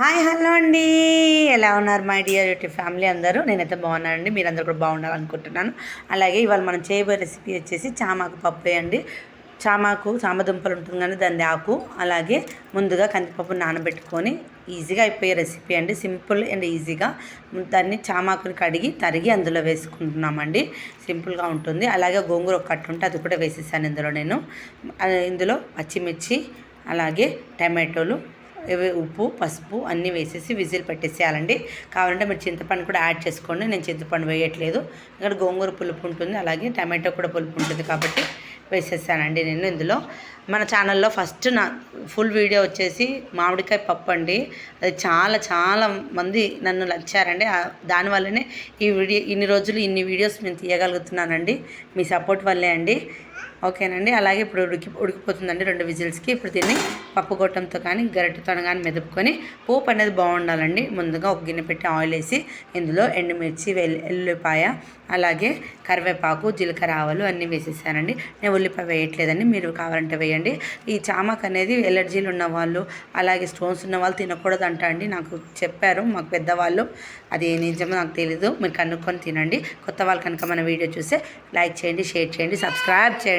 Hi hello అండి. ఎలా ఉన్నారు మై డియర్ యూట్యూబ్ ఫ్యామిలీ అందరూ? నేనైతే బాగున్నానండి. మీరందరూ కూడా బాగుండాలనుకుంటున్నాను. అలాగే ఇవాళ మనం చేయబోయే రెసిపీ వచ్చేసి చామాకు పప్పు అండి. చామాకు చామదుంపలు ఉంటుంది కానీ దాని ఆకు అలాగే ముందుగా కందిపప్పు నానబెట్టుకొని ఈజీగా అయిపోయే రెసిపీ అండి. సింపుల్ అండ్ ఈజీగా దాన్ని చామాకుని కడిగి తరిగి అందులో వేసుకుంటున్నామండి. సింపుల్గా ఉంటుంది. అలాగే గోంగూర ఒక కట్టు ఉంటే అది కూడా వేసేసాను ఇందులో నేను. ఇందులో పచ్చిమిర్చి అలాగే టమాటోలు ఉప్పు పసుపు అన్నీ వేసేసి విజిల్ పెట్టేసేయాలండి. కావాలంటే మీరు చింతపండు కూడా యాడ్ చేసుకోండి. నేను చింతపండు వేయట్లేదు. ఇక్కడ గోంగూర పులుపు ఉంటుంది. అలాగే టమాటో కూడా పులుపు ఉంటుంది కాబట్టి వేసేసానండి నేను ఇందులో. మన ఛానల్లో ఫస్ట్ నా ఫుల్ వీడియో వచ్చేసి మామిడికాయ పప్పు అండి. అది చాలా చాలా మంది నన్ను నచ్చారండి. దానివల్లనే ఈ వీడియో ఇన్ని రోజులు ఇన్ని వీడియోస్ నేను తీయగలుగుతున్నానండి. మీ సపోర్ట్ వల్లే అండి. ఓకేనండి. అలాగే ఇప్పుడు ఉడికి ఉడికిపోతుందండి రెండు విజిల్స్కి. ఇప్పుడు దీన్ని పప్పు గొట్టంతో కానీ గరిటతో కానీ మెదుపుకొని పోపు అనేది బాగుండాలండి. ముందుగా ఒక గిన్నె పెట్టి ఆయిల్ వేసి ఇందులో ఎండుమిర్చి వెల్లి అలాగే కరివేపాకు జీలకర్ర ఆవాలు అన్నీ వేసేసానండి. నేను ఉల్లిపాయ వేయట్లేదండి. మీరు కావాలంటే వేయండి. ఈ చామక్ అనేది ఎలర్జీలు ఉన్న వాళ్ళు అలాగే స్టోన్స్ ఉన్న వాళ్ళు తినకూడదు అంట అండి. నాకు చెప్పారు మాకు పెద్దవాళ్ళు. అది నిజమో నాకు తెలీదు. మీరు కనుక్కొని తినండి. కొత్త వాళ్ళు కనుక మన వీడియో చూస్తే లైక్ చేయండి షేర్ చేయండి సబ్స్క్రైబ్ చేయండి.